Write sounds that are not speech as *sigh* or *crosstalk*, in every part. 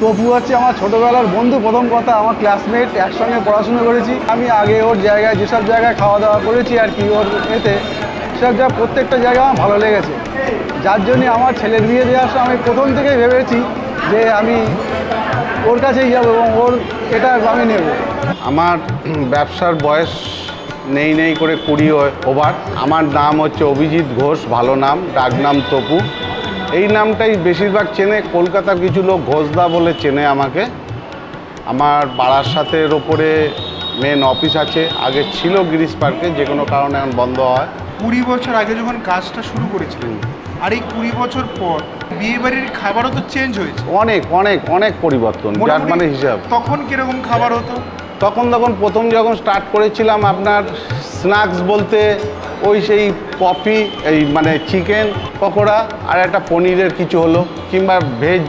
তপু হচ্ছে আমার ছোটোবেলার বন্ধু, প্রথম কথা, আমার ক্লাসমেট একসঙ্গে পড়াশুনো করেছি। আমি আগে ওর জায়গায়, যেসব জায়গায় খাওয়া দাওয়া করেছি আর কি ওর এতে, সেসব জায়গা, প্রত্যেকটা জায়গা আমার ভালো লেগেছে। যার জন্যে আমার ছেলের বিয়ে দেওয়ার সময় আমি প্রথম থেকেই ভেবেছি যে আমি ওর কাছেই যাব এবং ওর এটা আমি নেব। আমার ব্যবসার বয়স নেই নেই করে কুড়ি ওভার। আমার নাম হচ্ছে অভিজিৎ ঘোষ, ভালো নাম ডাক নাম তপু। এই নামটাই বেশিরভাগ চেনে কলকাতার কিছু লোক ঘোষদা বলে চেনে আমাকে। আমার বারাসাতের ওপরে মেন অফিস আছে আগে ছিল গিরিশ পার্কে যে কোনো কারণে এখন বন্ধ হয়। কুড়ি বছর আগে যখন কাজটা শুরু করেছিলেন আর এই কুড়ি বছর পর বিয়ে বাড়ির খাবারও তো চেঞ্জ হয়েছে। অনেক অনেক অনেক পরিবর্তন যার মানে হিসাব। তখন কীরকম খাবার হতো? তখন তখন প্রথম যখন স্টার্ট করেছিলাম আপনার স্ন্যাক্স বলতে ওই সেই পপি এই মানে চিকেন পকোড়া আর একটা পনিরের কিছু হলো কিংবা ভেজ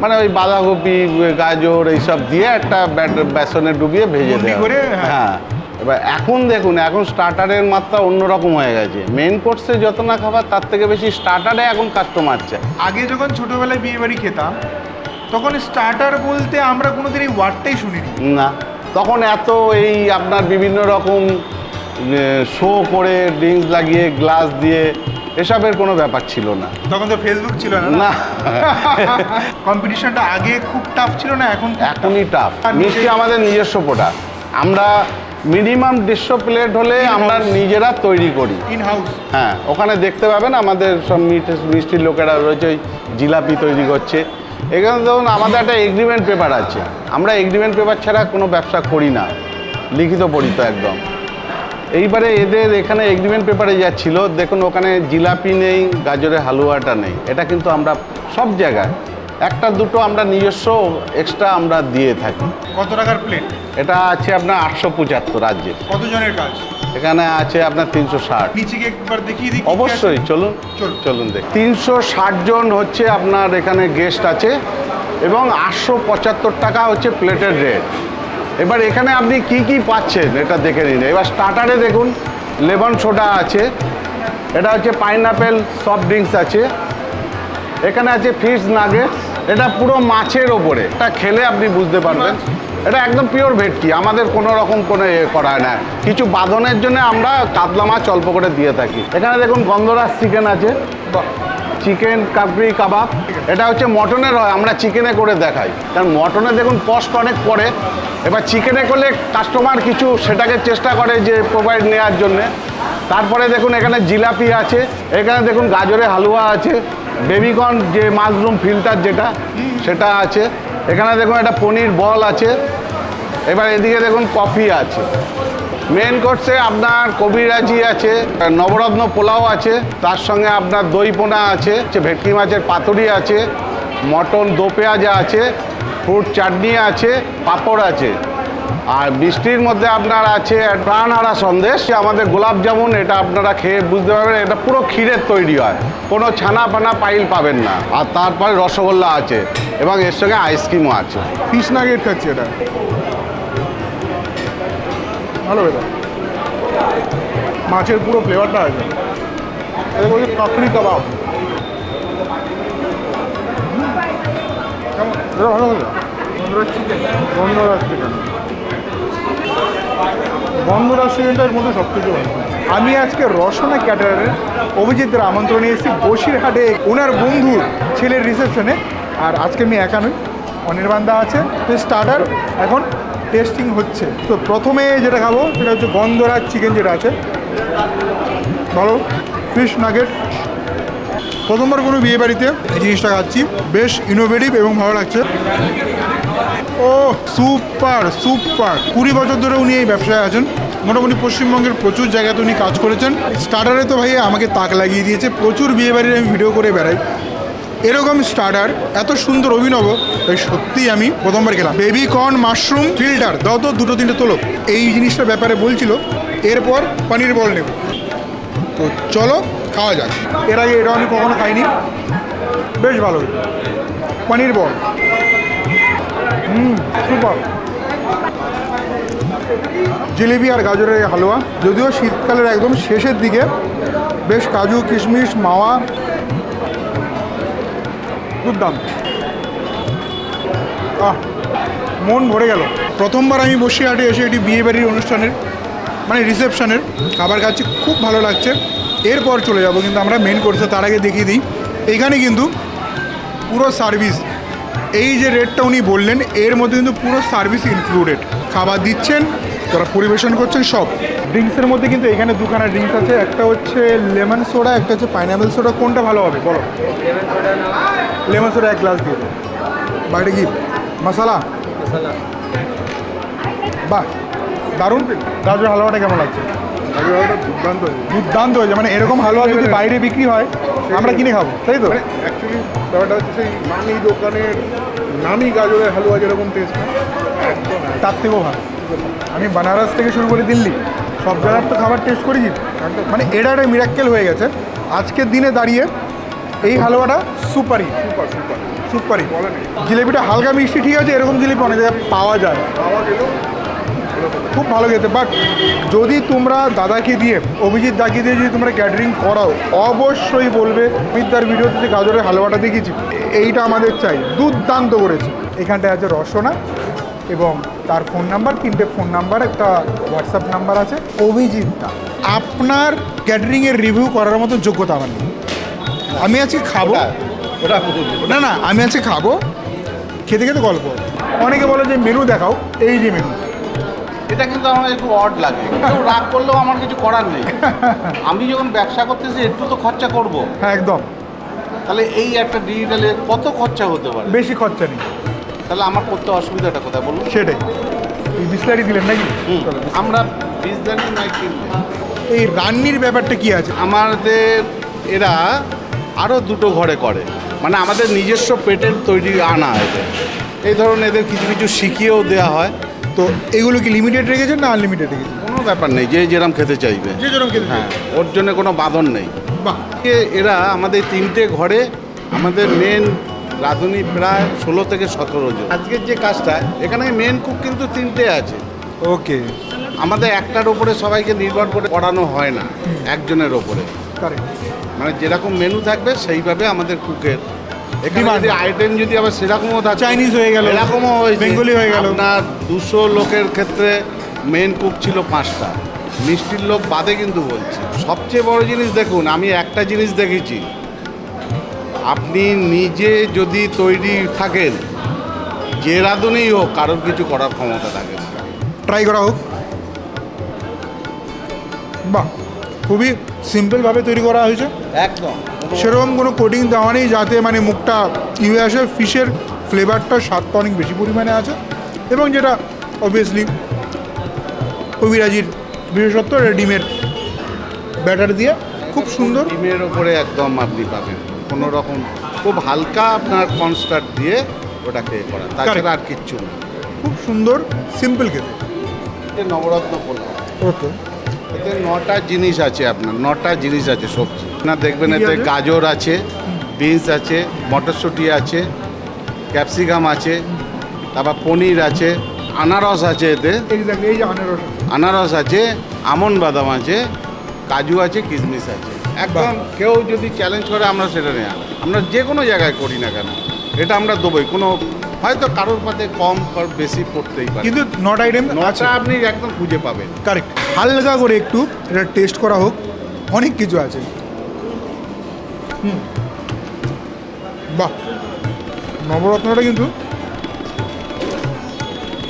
মানে ওই বাঁধাকপি গাজর এইসব দিয়ে একটা ব্যাট- বেসনে ডুবিয়ে ভেজে দেওয়া করে, হ্যাঁ। হ্যাঁ। এবার এখন দেখুন এখন স্টার্টারের মাত্রা অন্যরকম হয়ে গেছে। মেন কোর্সে যত না খাবার তার থেকে বেশি স্টার্টারে এখন কাস্টমার চায় আগে যখন ছোটোবেলায় বিয়ে বাড়ি খেতাম তখন স্টার্টার বলতে আমরা কোনোদিন এই ওয়ার্ডটাই শুনিনি। না। তখন এত এই আপনার বিভিন্ন রকম শো করে ড্রিঙ্কস লাগিয়ে গ্লাস দিয়ে এসবের কোনো ব্যাপার ছিল না। তখন তো ফেসবুক ছিল না না? কম্পিটিশনটা *laughs* আগে খুব টাফ ছিল না এখন এখনই টাফ মিষ্টি আমাদের নিজস্ব প্রোডাক্ট আমরা মিনিমাম দেড়শো প্লেট হলে আমরা নিজেরা তৈরি করি। ইন হাউস হ্যাঁ ওখানে দেখতে পাবেন আমাদের সব মিঠ- মিষ্টির লোকেরা রয়েছে ওই জিলাপি তৈরি করছে। এখানে ধরুন আমাদের একটা এগ্রিমেন্ট পেপার আছে। আমরা এগ্রিমেন্ট পেপার ছাড়া কোনো ব্যবসা করি না। লিখিত পড়িত একদম। এইবারে এদের এখানে এগ্রিমেন্ট পেপারে যা ছিল দেখুন ওখানে জিলাপি নেই গাজরের হালুয়াটা নেই। এটা কিন্তু আমরা সব জায়গায় একটা দুটো আমরা নিজস্ব এক্সট্রা আমরা দিয়ে থাকি। কত টাকার প্লেট এটা আছে আপনার আটশো পঁচাত্তর রাজ্যে কতজনের কাজ? এখানে আছে আপনার তিনশো ষাট? অবশ্যই চলুন চলুন। চলুন দেখ। তিনশো ষাট জন হচ্ছে আপনার এখানে গেস্ট আছে এবং আটশো পঁচাত্তর টাকা হচ্ছে প্লেটের রেট এবার এখানে আপনি কি কি পাচ্ছেন এটা দেখে নিন। এবার স্টার্টারে দেখুন লেমন সোডা আছে, এটা হচ্ছে পাইনাপেল সফট ড্রিঙ্কস আছে, এখানে আছে ফিশ নাগেটস এটা পুরো মাছের ওপরে, এটা খেলে আপনি বুঝতে পারবেন। এটা একদম পিওর ভেটকি, আমাদের কোনো রকম কোনো এ করা না। কিছু বাঁধনের জন্য আমরা কাতলা মাছ অল্প করে দিয়ে থাকি। এখানে দেখুন গন্ধরাজ চিকেন আছে চিকেন কাবরি কাবাব, এটা হচ্ছে মটনের হয়, আমরা চিকেনে করে দেখাই। কারণ মটনে দেখুন কষ্ট অনেক পড়ে এবার চিকেনে করলে কাস্টমার কিছু সেটাকে চেষ্টা করে যে প্রোভাইড নেওয়ার জন্যে। তারপরে দেখুন এখানে জিলাপি আছে, এখানে দেখুন গাজরের হালুয়া আছে বেবিকর্ন যে মাশরুম ফিল্টার যেটা, সেটা আছে। এখানে দেখুন একটা পনির বল আছে, এবার এদিকে দেখুন কফি আছে। মেন কোর্সে আপনার কবিরাজি আছে, নবরত্ন পোলাও আছে, তার সঙ্গে আপনার দই পোনা আছে ভেটকি মাছের পাতুরি আছে, মটন দো পেঁয়াজা আছে ফ্রুট চাটনি আছে, পাঁপড় আছে। আর বৃষ্টির মধ্যে আপনার আছে প্রাণহারা সন্দেশ আমাদের গোলাপ জামুন, এটা আপনারা খেয়ে বুঝতে পারবেন, এটা পুরো ক্ষীরের তৈরি হয়। কোনো ছানা পানা পাইল পাবেন না। আর তারপরে রসগোল্লা আছে, এবং এর সঙ্গে আইসক্রিমও আছে। ফিশ নাগেট খাচ্ছি এটা। ভালো মাছের পুরো ফ্লেভারটা আছে কাকড়ি কাবাব। এটা ভালো হলো বন্ধুরাজ চিকেন সব কিছু আমি আজকে রসনা ক্যাটারের অভিজিতের আমন্ত্রণ এসেছি বসিরহাটে ওনার বন্ধুর ছেলের রিসেপশনে আর আজকে আমি একা নই, অনির্বাণদা আছে স্টার্টার এখন টেস্টিং হচ্ছে। তো প্রথমে যেটা খাব, সেটা হচ্ছে গন্ধরাজ চিকেন যেটা আছে। ভালো ফিশ নাগেট প্রথমবার কোনো বিয়ে বাড়িতে এই জিনিসটা খাচ্ছি। বেশ ইনোভেটিভ এবং ভালো লাগছে। ও সুপার সুপার কুড়ি বছর ধরে উনি এই ব্যবসায় আছেন। মোটামুটি পশ্চিমবঙ্গের প্রচুর জায়গাতে উনি কাজ করেছেন। স্টার্টারে তো ভাই আমাকে তাক লাগিয়ে দিয়েছে। প্রচুর বিয়ে বাড়ির আমি ভিডিও করে বেড়াই। এরকম স্টার্টার এত সুন্দর অভিনব, তাই সত্যিই আমি প্রথমবার গেলাম বেবি কর্ন মাশরুম ফিল্টার দাও তো দুটো তিনটে তোলো। এই জিনিসটার ব্যাপারে বলছিল, এরপর পনির বল নেব। তো চলো খাওয়া যায় এর আগে এটা আমি কখনো খাইনি। বেশ ভালো পনির বল। হুম সুপার জিলিপি আর গাজরের হালুয়া, যদিও শীতকালের একদম শেষের দিকে, বেশ কাজু, কিশমিশ, মাওয়া দুর্দান্ত আহ, মন ভরে গেল। প্রথমবার আমি বসিরহাটে এসে এটি বিয়ে বাড়ির অনুষ্ঠানের মানে রিসেপশনের খাবার খাচ্ছি, খুব ভালো লাগছে। এরপর চলে যাব, কিন্তু আমরা মেন কোর্সে তার আগে দেখিয়ে দিই। এখানে কিন্তু পুরো সার্ভিস এই যে রেটটা উনি বললেন, এর মধ্যে কিন্তু পুরো সার্ভিস ইনক্লুডেড খাবার দিচ্ছেন তারা পরিবেশন করছেন, সব। ড্রিঙ্কসের মধ্যে কিন্তু এখানে দুখানা ড্রিঙ্কস আছে, একটা হচ্ছে লেমন সোডা একটা হচ্ছে পাইনাপেল সোডা কোনটা ভালো হবে, বলো? লেমন সোডা এক গ্লাস দিয়ে বাইরে কি? মশালা? বাহ, দারুণ। গাজর হালুয়াটা কেমন লাগছে? দুর্দান্ত দুর্দান্ত হয়েছে মানে এরকম হালুয়া যদি বাইরে বিক্রি হয় আমরা কিনে খাব তাই তো? অ্যাকচুয়ালি ব্যাপারটা হচ্ছে সেই নামি দোকানের নামি গাজরের হালুয়া যেরকম টেস্ট তার থেকেও ভালো। আমি বানারস থেকে শুরু করে দিল্লি সব জায়গার তো খাবার টেস্ট করেছি। মানে এটা একটা মিরাক্কেল হয়ে গেছে। আজকের দিনে দাঁড়িয়ে এই হালুয়াটা সুপারি। Super super. সুপারি। জিলেপিটা হালকা মিষ্টি ঠিক আছে এরকম জিলিপি অনেক জায়গায় পাওয়া যায়। খাওয়া গেলেও খুব ভালো খেতে। বাট যদি তোমরা দাদাকে দিয়ে অভিজিৎ দাকে দিয়ে যদি তোমরা ক্যাটারিং করাও অবশ্যই বলবে অমিতার ভিডিওতে যে গাজরের হালুয়াটা দেখেছি এইটা আমাদের চাই। দুর্দান্ত করেছে। এখানটায় আছে রসনা এবং তার ফোন নাম্বার তিনটে ফোন নাম্বার একটা হোয়াটসঅ্যাপ নাম্বার আছে অভিজিৎ দা। আপনার ক্যাটারিংয়ের রিভিউ করার মতো যোগ্যতা আমার নেই। আমি আজকে খাব। ওটা না না আমি আজকে খাব। খেতে খেতে গল্প অনেকে বলে যে মেনু দেখাও। এই যে মেনু। এটা কিন্তু আমার একটু অড লাগে। কেউ রাগ করলেও আমার কিছু করার নেই। *laughs* আমি যখন ব্যবসা করতেছি একটু তো খরচা করব। হ্যাঁ একদম। তাহলে এই একটা ডিজিটালে কত খরচা হতে পারে? বেশি খরচা নেই। তাহলে আমার করতে অসুবিধাটা কোথায় বলুন? সেটাই। এই বিসলারি দিলেন নাকি? আমরা বিজদানি নাই কিনবো এই রান্নির ব্যাপারটা কি আছে? আমাদের এরা আরও দুটো ঘরে করে। মানে আমাদের নিজস্ব পেটের তৈরি আনা এদের এই ধরনের এদের কিছু কিছু শিখিয়েও দেওয়া হয়। তো এগুলো কি লিমিটেড রেখেছেন না আনলিমিটেড রেখেছেন? কোনো ব্যাপার নেই যে যেরম খেতে চাইবে। যে যেরকম খেতে হ্যাঁ ওর জন্য কোনো বাঁধন নেই। বাহ। এরা আমাদের তিনটে ঘরে আমাদের মেন রাঁধুনি প্রায় ষোলো থেকে সতেরো জন। আজকের যে কাজটা এখানে মেন কুক কিন্তু তিনটে আছে। ওকে। আমাদের একটার ওপরে সবাইকে নির্ভর করে পড়ানো হয় না একজনের ওপরে মানে যেরকম মেনু থাকবে সেইভাবে আমাদের কুকের এখানে আইটেম যদি আবার সেরকমও থাকে Chinese হয়ে গেল, এরকমও Bengali হয়ে গেল। আপনার দুশো লোকের ক্ষেত্রে মেন কুক ছিল পাঁচটা। মিষ্টির লোক বাদে কিন্তু বলছি। সবচেয়ে বড় জিনিস দেখুন আমি একটা জিনিস দেখেছি। আপনি নিজে যদি তৈরি থাকেন যে রাঁধুনেই হোক কারোর কিছু করার ক্ষমতা থাকে ট্রাই করা হোক। বাহ খুবই সিম্পলভাবে তৈরি করা হয়েছে। একদম। সেরকম কোনো কোটিং দেওয়া নেই যাতে মানে মুখটা ইয়ে আসে ফিশের ফ্লেভারটা স্বাদটা অনেক বেশি পরিমাণে আছে। এবং যেটা অবভিয়াসলি কবিরাজির বিশেষত্ব ডিমের ব্যাটার দিয়ে খুব সুন্দর। ডিমের ওপরে একদম আপনি পাবেন। কোনো রকম খুব হালকা আপনার কনস্টার্ট দিয়ে ওটাকে করা। তাছাড়া আর কিচ্ছু না। খুব সুন্দর সিম্পল খেতে। নবরত্ন পোলাও। ওকে। এতে নটা জিনিস আছে আপনার নটা জিনিস আছে সবজি। না দেখবেন এতে গাজর আছে বিনস আছে মটরশুঁটি আছে ক্যাপসিকাম আছে তারপর পনির আছে আনারস আছে এতে। আনারস আছে। আমন বাদাম আছে কাজু আছে কিশমিশ আছে। একদম কেউ যদি চ্যালেঞ্জ করে আমরা সেটা নেই আমরা যে কোনো জায়গায় করি না কেন এটা আমরা দেবোই। কোনো হয়তো কারোর পাতে কম বেশি পড়তেই পারে। কিন্তু নট আইটেম নটা আপনি একদম খুঁজে পাবেন। কারেক্ট হালকা করে একটু এটা টেস্ট করা হোক। অনেক কিছু আছে। হুম। বাহ। নবরত্নটা কিন্তু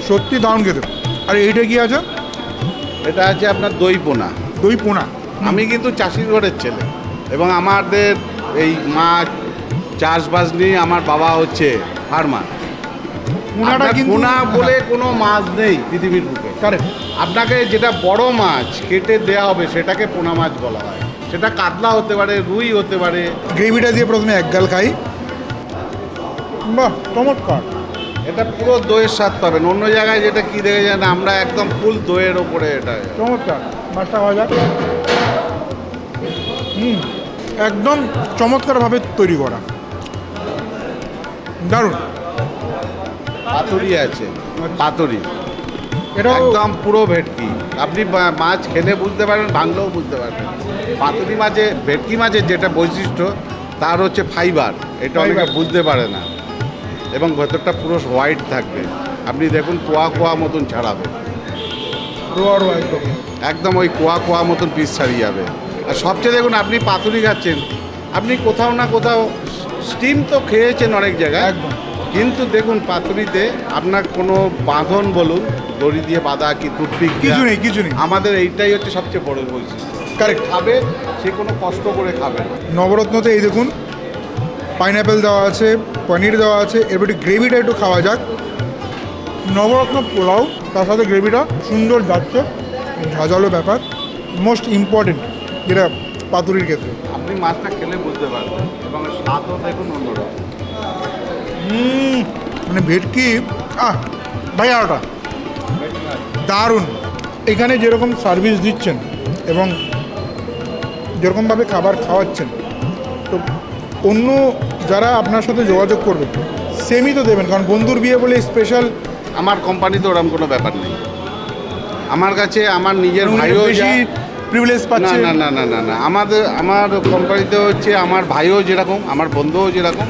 সত্যি দারুণ খেতে। আর এইটা কি আছে? এটা আছে আপনার দই পোনা। দই পোনা। আমি কিন্তু চাষির ঘরের ছেলে। এবং আমাদের এই মাছ চাষবাস নিয়ে আমার বাবা হচ্ছে ফার্মার পোনাটা কিন্তু পোনা বলে কোনো মাছ নেই পৃথিবীর বুকে। কারেক্ট আপনাকে যেটা বড় মাছ কেটে দেওয়া হবে সেটাকে পোনা মাছ বলা হয়। সেটা কাতলা হতে পারে রুই হতে পারে। গ্রেভিটা দিয়ে প্রথমে এক গাল খাই। বাহ চমৎকার। এটা পুরো দইয়ের স্বাদ পাবেন। অন্য জায়গায় যেটা কি দেখে যান আমরা একদম ফুল দইয়ের ওপরে এটা। চমৎকার। মাছটা খাওয়া যাক। হুম একদম চমৎকারভাবে তৈরি করা। দারুণ। পাতুরি আছে পাতুরি। এটাও একদম পুরো ভেটকি। আপনি মাছ খেলে বুঝতে পারবেন ভাঙলেও বুঝতে পারবেন। পাতুরি মাছে ভেটকি মাছের যেটা বৈশিষ্ট্য তার হচ্ছে ফাইবার। এটা অনেকে বুঝতে পারে না। এবং ভেতরটা পুরো হোয়াইট থাকবে। আপনি দেখুন কোয়া কোয়া মতন ছাড়াবে। একদম। একদম ওই কোয়া কোয়া মতন পিস ছাড়িয়ে যাবে। আর সবচেয়ে দেখুন আপনি পাতুরি খাচ্ছেন। আপনি কোথাও না কোথাও স্টিম তো খেয়েছেন অনেক জায়গায়। একদম। কিন্তু দেখুন পাতুরিতে আপনার কোনো বাঁধন বলুন দড়ি দিয়ে বাঁধা কি টুথপিক কিছু নেই কিছু নেই। আমাদের এইটাই হচ্ছে সবচেয়ে বড় বৈশিষ্ট্য। কারেক্ট খাবে সে কোনো কষ্ট করে খাবে না। নবরত্নতে এই দেখুন পাইনঅ্যাপেল দেওয়া আছে পনির দেওয়া আছে এরপর একটু গ্রেভিটা একটু খাওয়া যাক। নবরত্ন পোলাও তার সাথে গ্রেভিটা সুন্দর যাচ্ছে ঝাঁঝালো ব্যাপার মোস্ট ইম্পর্টেন্ট যেটা পাতুরির ক্ষেত্রে। আপনি মাছটা খেলে বুঝতে পারবেন এবং স্বাদও দেখুন অন্যরকম। হুম, মানে ভেটকি আহ ভাই আরোটা। দারুণ। এখানে যেরকম সার্ভিস দিচ্ছেন এবং যেরকমভাবে খাবার খাওয়াচ্ছেন তো অন্য যারা আপনার সাথে যোগাযোগ করবে সেমই তো দেবেন। কারণ বন্ধুর বিয়ে বলে স্পেশাল আমার কোম্পানিতে ওরকম কোনো ব্যাপার নেই। আমার কাছে আমার নিজের ভাইও বেশি প্রিভিলেজ পাচ্ছে? না না না না না। আমাদের আমার কোম্পানিতে হচ্ছে আমার ভাইও যেরকম আমার বন্ধুও যেরকম।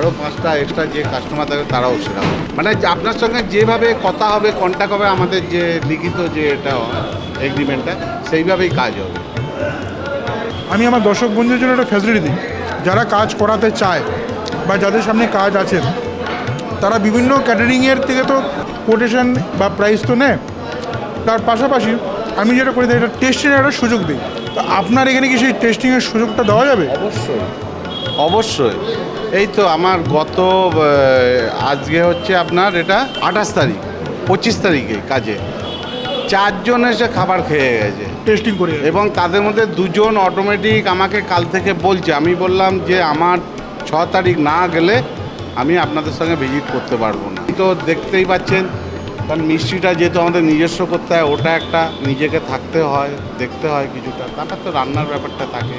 আরও পাঁচটা এক্সট্রা যে কাস্টমার থাকবে তারাও সেরকম মানে আপনার সঙ্গে যেভাবে কথা হবে কন্ট্যাক্ট হবে আমাদের যে লিখিত যে এটা এগ্রিমেন্টটা সেইভাবেই কাজ হবে। আমি আমার দর্শক বন্ধুদের জন্য একটা ফ্যাসিলিটি দিই। যারা কাজ করাতে চায় বা যাদের সামনে কাজ আছে তারা বিভিন্ন ক্যাটারিংয়ের থেকে তো কোটেশন বা প্রাইস তো নেয়। তার পাশাপাশি আমি যেটা করে দিই এটা টেস্টিংয়ের একটা সুযোগ দিই। তো আপনার এখানে কি সেই টেস্টিংয়ের সুযোগটা দেওয়া যাবে? অবশ্যই। অবশ্যই। এই তো আমার গত আজকে হচ্ছে আপনার এটা আঠাশ তারিখ পঁচিশ তারিখে কাজে। চারজন এসে খাবার খেয়ে গেছে। টেস্টিং করে এবং তাদের মধ্যে দুজন অটোমেটিক আমাকে কাল থেকে বলছে। আমি বললাম যে আমার ছ তারিখ না গেলে আমি আপনাদের সঙ্গে ভিজিট করতে পারব না। তো দেখতেই পাচ্ছেন কারণ মিষ্টিটা যেহেতু আমাদের নিজস্ব করতে হয় ওটা একটা নিজেকে থাকতে হয় দেখতে হয় কিছুটা। তারপর তো রান্নার ব্যাপারটা থাকে।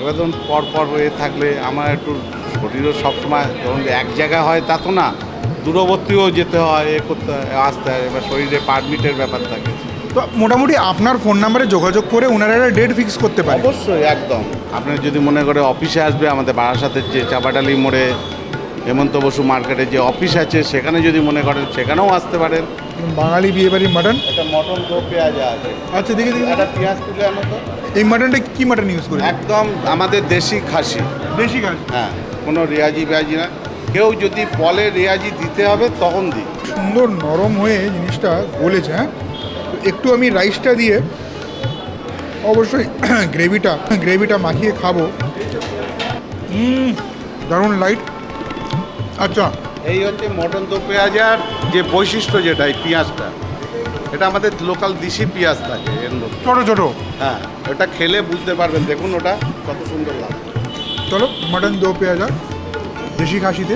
এবার ধরুন পর পর হয়ে থাকলে আমার একটু শরীরও সবসময় ধরুন এক জায়গায় হয় তা তো না। দূরবর্তীও যেতে হয় এ করতে হয় আসতে হয় এবার শরীরে পারমিটের ব্যাপার থাকে। তো মোটামুটি আপনার ফোন নাম্বারে যোগাযোগ করে ওনারা একটা ডেট ফিক্স করতে পারে। অবশ্যই একদম। আপনি যদি মনে করে অফিসে আসবে আমাদের বারাসাতের যে চাপাটালি মোড়ে হেমন্ত বসু মার্কেটে যে অফিস আছে সেখানে যদি মনে করেন সেখানেও আসতে পারেন। বাঙালি বিয়েবাড়ির মাটন একটা মটন তো পেঁয়াজ আছে। আচ্ছা দেখি দেখি। একটা পেঁয়াজ তুলে আনো তো। এই মাটনটা কি মাটন ইউজ করে একদম আমাদের দেশি খাসি। দেশি খাসি? হ্যাঁ। কোনো রেয়াজি পেঁয়াজি না। কেউ যদি বলে রেয়াজি দিতে হবে তখন দিই। সুন্দর নরম হয়ে জিনিসটা গলেছে হ্যাঁ? একটু আমি রাইসটা দিয়ে অবশ্যই *clears throat* গ্রেভিটা গ্রেভিটা মাখিয়ে খাব। দারুণ লাইট আচ্ছা। এই হচ্ছে মটন তো পেঁয়াজার যে বৈশিষ্ট্য যেটা এই পেঁয়াজটা। এটা আমাদের লোকাল দেশি পেঁয়াজ থাকে এর মধ্যে। ছোটো ছোটো। হ্যাঁ ওটা খেলে বুঝতে পারবেন দেখুন ওটা কত সুন্দর লাগে চলো মটন দো পেঁয়াজা দেশি খাসিতে।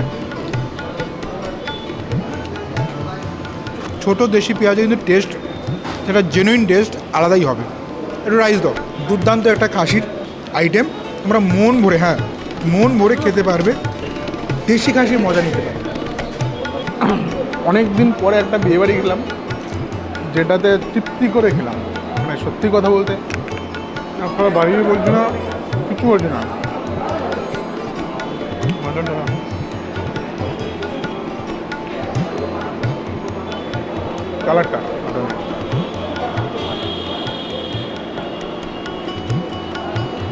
ছোটো দেশি পেঁয়াজের কিন্তু টেস্ট সেটা জেনুইন টেস্ট আলাদাই হবে। একটু রাইস দাও, দুর্দান্ত একটা খাসির আইটেম তোমরা মন ভরে হ্যাঁ মন ভরে খেতে পারবে, দেশি খাসির মজা নিতে পারবে। অনেক দিন পরে একটা বিয়েবাড়ি গেলাম, যেটাতে তৃপ্তি করে খেলাম। মানে সত্যি কথা বলতে, আপনারা বাড়িয়ে বলছে না, কিছু বলছে না? কালারটা।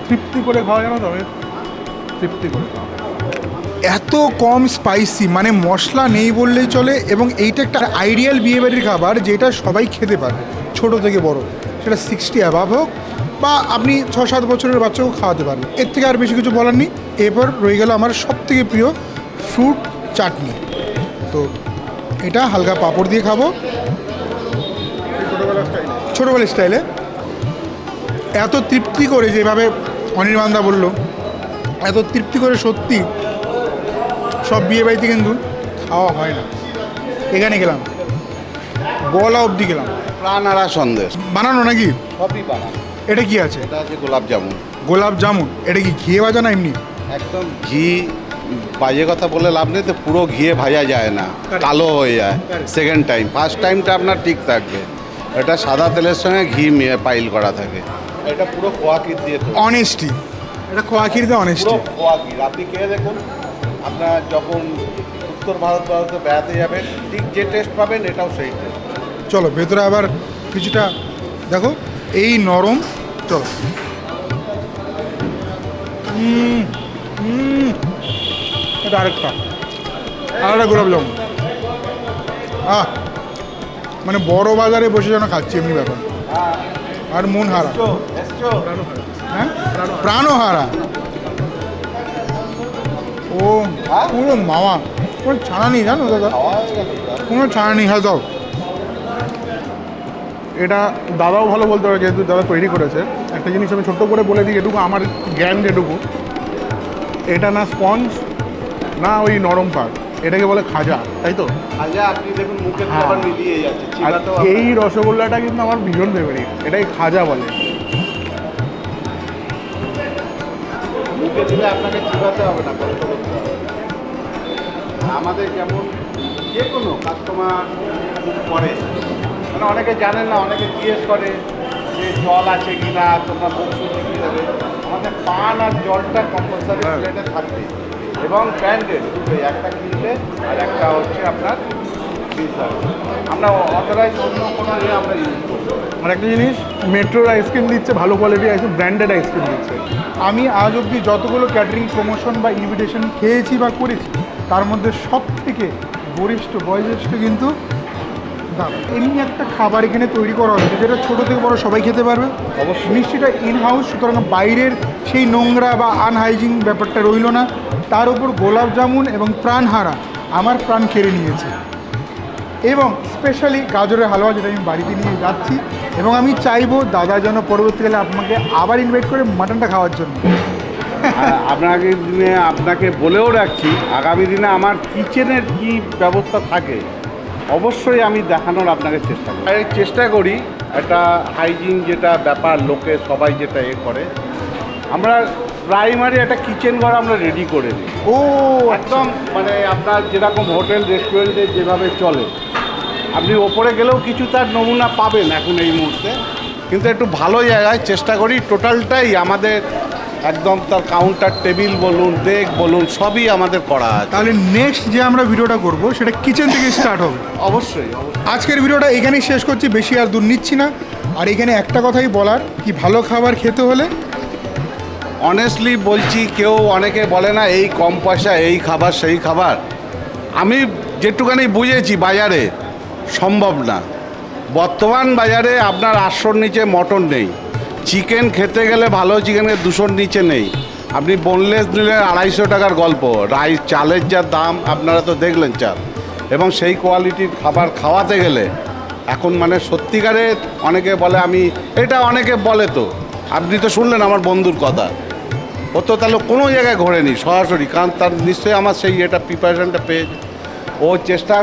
তৃপ্তি করে খাওয়া জানো তবে? তৃপ্তি করে এত কম স্পাইসি মানে মশলা নেই বললেই চলে এবং এইটা একটা আইডিয়াল বিয়েবাড়ির খাবার যেটা সবাই খেতে পারে, ছোট থেকে বড়। সেটা সিক্সটি অ্যাভাব হোক বা আপনি ছ সাত বছরের বাচ্চাকেও খাওয়াতে পারবেন এর থেকে আর বেশি কিছু বলার নেই। এরপর রয়ে গেল আমার সব থেকে প্রিয় ফ্রুট চাটনি তো এটা হালকা পাঁপড় দিয়ে খাব। ছোটোবেলার স্টাইলে। এত তৃপ্তি করে যেভাবে অনির্বাণদা বলল এত তৃপ্তি করে সত্যি সব বিয়ে বাড়িতে কিন্তু খাওয়া হয় না। এখানে গেলাম গলা অবধি গেলাম। প্রাণারা সন্দেশ। বানানো নাকি? সবই পানা এটা কি আছে? এটা আছে গোলাপ জামুন। গোলাপ জামুন এটা কি ঘিয়ে ভাজা না এমনি? একদম ঘি বাজে কথা বলে লাভ নেই তো পুরো ঘিয়ে ভাজা যায় না কালো হয়ে যায়। সেকেন্ড টাইম ফার্স্ট টাইমটা আপনার ঠিক থাকবে। এটা সাদা তেলের সঙ্গে ঘি মিয়ে পাইল করা থাকে। এটা পুরো খোয়াকির দিয়ে অনেস্টি এটা খোয়া দিয়ে অনেস্টি খোয়াকির আপনি খেয়ে দেখুন আপনার যখন উত্তর ভারত ভারতে বেড়াতে যাবেন ঠিক যে টেস্ট পাবেন এটাও সেই টেস্ট চলো ভেতরে আবার কিছুটা দেখো এই নরম চলো। এটা আরেকটা। আরেকটা গোলাপ জামুন। আহ মানে বড় বাজারে বসে যেন খাচ্ছি এমনি ব্যাপার। আর মন হারা। হ্যাঁ? প্রাণহারা ও পুরো মামা। কোনো ছানা নেই জানো দাদা? কোনো ছানা নেই হ্যাঁ দাও এটা দাদাও ভালো বলতে পারে যেহেতু দাদা তৈরি করেছে। একটা জিনিস আমি ছোট্ট করে বলে দিই যেটুকু আমার জ্ঞান যেটুকু। এটা না স্পঞ্জ না ওই নরম পাক এটাকে বলে খাজা তাই তো? আচ্ছা আপনি দেখুন মুখে হ্যাঁ। খাবার মিলিয়ে যাচ্ছে আর এই রসগোল্লাটা কিন্তু আমার ভীষণ ফেভারিট এটাই খাজা বলে। মুখে দিলে আপনাকে চিবাতে হবে না কষ্ট করতে হবে। আমাদের যেমন যে কোনো কাস্টমার করে মানে অনেকে জানেন না অনেকে জিজ্ঞেস করে যে জল আছে কি না তোমরা শুদ্ধি কী আমাদের পান আর জলটা কম্পালসারি প্লেটে থাকবে এবং ব্র্যান্ডেড দুটোই, একটা কিনলে আর একটা হচ্ছে আপনার আমরা অথরাইজ অন্য কোনো ইয়ে আমরা ইউজ করব আর একটা জিনিস মেট্রোর আইসক্রিম দিচ্ছে, ভালো কোয়ালিটি আইসক্রিম ব্র্যান্ডেড আইসক্রিম দিচ্ছে। আমি আজ অবধি যতগুলো ক্যাটারিং প্রমোশন বা ইনভিটেশন খেয়েছি বা করেছি, তার মধ্যে সব থেকে বরিষ্ঠ বয়োজ্যেষ্ঠ কিন্তু দাদা এমনি একটা খাবার এখানে তৈরি করা হচ্ছে যেটা ছোটো থেকে বড় সবাই খেতে পারবে। অবশ্যই। মিষ্টিটা ইন হাউস সুতরাং বাইরের সেই নোংরা বা আনহাইজিন ব্যাপারটা রইল না। তার উপর গোলাপ জামুন এবং প্রাণহারা আমার প্রাণ কেড়ে নিয়েছে। এবং স্পেশালি গাজরের হালুয়া যেটা আমি বাড়িতে নিয়ে যাচ্ছি। এবং আমি চাইব দাদা যেন পরবর্তীকালে আপনাকে আবার ইনভাইট করে মাটনটা খাওয়ার জন্য। আপনাকে দিনে আপনাকে বলেও রাখছি আগামী দিনে আমার কিচেনের কি ব্যবস্থা থাকে অবশ্যই আমি দেখানোর আপনাকে চেষ্টা করি। চেষ্টা করি একটা হাইজিন যেটা ব্যাপার লোকে সবাই যেটা এ করে। আমরা প্রাইমারি একটা কিচেন ঘর আমরা রেডি করে দিই ও একদম মানে আপনার যেরকম হোটেল রেস্টুরেন্টে যেভাবে চলে। আপনি ওপরে গেলেও কিছু তার নমুনা পাবেন এখন এই মুহূর্তে। কিন্তু একটু ভালো জায়গায় চেষ্টা করি টোটালটাই আমাদের একদম তার কাউন্টার টেবিল বলুন ডেক বলুন সবই আমাদের করা আছে। তাহলে নেক্সট যে আমরা ভিডিওটা করব সেটা কিচেন থেকে স্টার্ট হবে। অবশ্যই আজকের ভিডিওটা এখানেই শেষ করছি বেশি আর দূর নিচ্ছি না। আর এখানে একটা কথাই বলার কি ভালো খাবার খেতে হলে? অনেস্টলি বলছি কেউ অনেকে বলে না এই কম পয়সা এই খাবার সেই খাবার। আমি যেটুখানি বুঝেছি বাজারে সম্ভব না। বর্তমান বাজারে আপনার আটশোর নিচে মটন নেই। চিকেন খেতে গেলে ভালো চিকেনের দুশোর নিচে নেই। আপনি বোনলেস নিলে আড়াইশো টাকার গল্প। রাইস চালের যা দাম, আপনারা তো দেখলেন চাল। এবং সেই কোয়ালিটির খাবার খাওয়াতে গেলে, এখন মানে সত্যিকারে অনেকে বলে আমি, এটা অনেকে বলে তো। আপনি তো শুনলেন আমার বন্ধুর কথা। ও তো তাহলে কোনো জায়গায় ঘোরেনি, সরাসরি। কারণ তার নিশ্চয়ই আমার সেই এটা প্রিপারেশনটা পেয়েছে। ও চেষ্টা,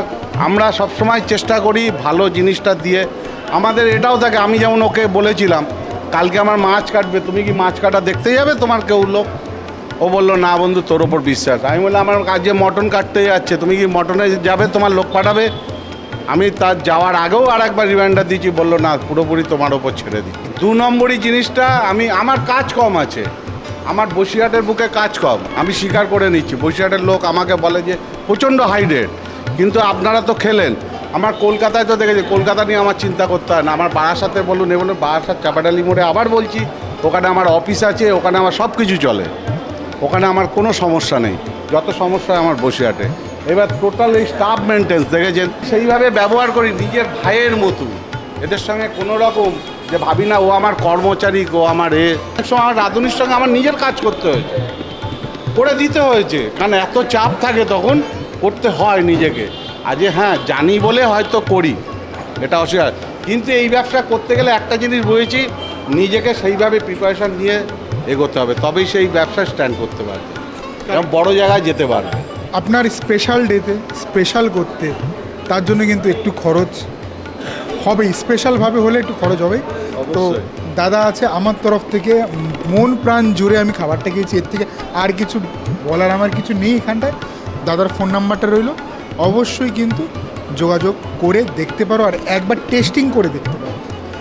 আমরা সবসময় চেষ্টা করি ভালো জিনিসটা দিয়ে। আমাদের এটাও থাকে, আমি যেমন ওকে বলেছিলাম কালকে আমার মাছ কাটবে, তুমি কি মাছ কাটা দেখতে যাবে তোমার কেউ লোক? ও বলল, না বন্ধু, তোর ওপর বিশ্বাস। আমি বললাম, আমার কাজে মটন কাটতে যাচ্ছে, তুমি কি মটনে যাবে, তোমার লোক পাঠাবে? আমি তার যাওয়ার আগেও আর একবার রিমাইন্ডার দিয়েছি, বলল, না, পুরোপুরি তোমার ওপর ছেড়ে দিই দু নম্বরই জিনিসটা, আমি, আমার কাজ কম আছে। আমার বসিরহাটের বুকে কাজ কম। আমি স্বীকার করে নিচ্ছি, বসিরহাটের লোক আমাকে বলে যে, প্রচণ্ড হাই রেট কিন্তু আপনারা তো খেলেন আমার কলকাতায় তো দেখেছি, কলকাতা নিয়ে আমার চিন্তা করতে হয় না। আমার বারাসাতে বলুন, এ বলুন বারাসাত চাপাডালি মোড়ে আবার বলছি, ওখানে আমার অফিস আছে, ওখানে আমার সব কিছু চলে। ওখানে আমার কোনো সমস্যা নেই, যত সমস্যা আমার আটে। এবার টোটাল এই স্টাফ মেনটেন্স দেখেছেন? সেইভাবে ব্যবহার করি, নিজের ভাইয়ের মতো। এদের সঙ্গে কোনো রকম যে ভাবি না, ও আমার কর্মচারী, ও আমার এ। আমার রাঁধুনির সঙ্গে আমার নিজের কাজ করতে হয়েছে। করে দিতে হয়েছে, কারণ এত চাপ থাকে তখন, করতে হয় নিজেকে। আজ হ্যাঁ জানি বলে হয়তো করি। এটা অস্বীকার। কিন্তু এই ব্যবসা করতে গেলে একটা জিনিস বুঝেছি নিজেকে সেইভাবে প্রিপারেশান নিয়ে এগোতে হবে তবেই সেই ব্যবসা স্ট্যান্ড করতে পারবে। এবং বড় জায়গায় যেতে পারবে। আপনার স্পেশাল ডেতে স্পেশাল করতে তার জন্য কিন্তু একটু খরচ হবে। স্পেশালভাবে হলে একটু খরচ হবে। তো দাদা আছে আমার তরফ থেকে মন প্রাণ জুড়ে আমি খাবারটা খেয়েছি। এর থেকে আর কিছু বলার আমার কিছু নেই এখানটায়। দাদার ফোন নাম্বারটা রইল। অবশ্যই কিন্তু যোগাযোগ করে দেখতে পারো আর একবার টেস্টিং করে দেখতে পারো।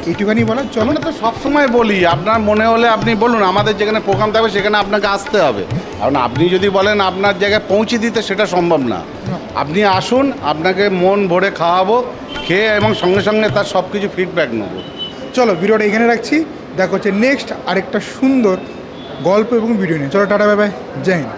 এইটুখানি বলার চলো। না তো সবসময় বলি আপনার মনে হলে আপনি বলুন আমাদের যেখানে প্রোগ্রাম থাকবে সেখানে আপনাকে আসতে হবে। কারণ আপনি যদি বলেন আপনার জায়গায় পৌঁছে দিতে সেটা সম্ভব না। আপনি আসুন আপনাকে মন ভরে খাওয়াবো খেয়ে এবং সঙ্গে সঙ্গে তার সব কিছু ফিডব্যাক নেব। চলো ভিডিওটা এখানে রাখছি। দেখা হচ্ছে নেক্সট আরেকটা সুন্দর গল্প এবং ভিডিও নিয়ে। চলো টাটা বাই বাই জয় হিন্দ।